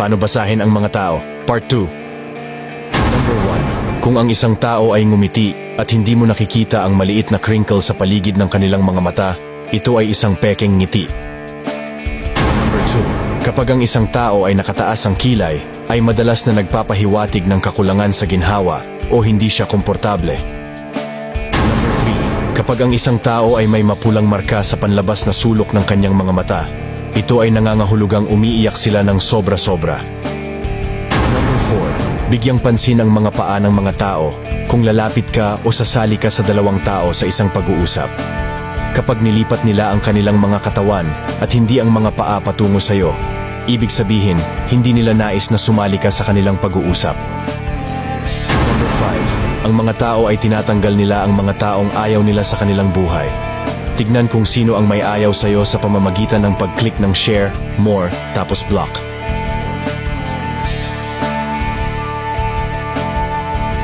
Paano basahin ang mga tao? Part 2 Number 1. Kung ang isang tao ay ngumiti at hindi mo nakikita ang maliit na crinkle sa paligid ng kanilang mga mata, ito ay isang pekeng ngiti. Number 2. Kapag ang isang tao ay nakataas ang kilay, ay madalas na nagpapahiwatig ng kakulangan sa ginhawa o hindi siya komportable. Number 3. Kapag ang isang tao ay may mapulang marka sa panlabas na sulok ng kanyang mga mata, ito ay nangangahulugang umiiyak sila ng sobra-sobra. Number 4. Bigyang pansin ang mga paa ng mga tao kung lalapit ka o sasali ka sa dalawang tao sa isang pag-uusap. Kapag nilipat nila ang kanilang mga katawan at hindi ang mga paa patungo sa iyo, ibig sabihin, hindi nila nais na sumali ka sa kanilang pag-uusap. Number 5. Ang mga tao ay tinatanggal nila ang mga taong ayaw nila sa kanilang buhay. Tignan kung sino ang may ayaw sa iyo sa pamamagitan ng pag-click ng share, more, tapos block.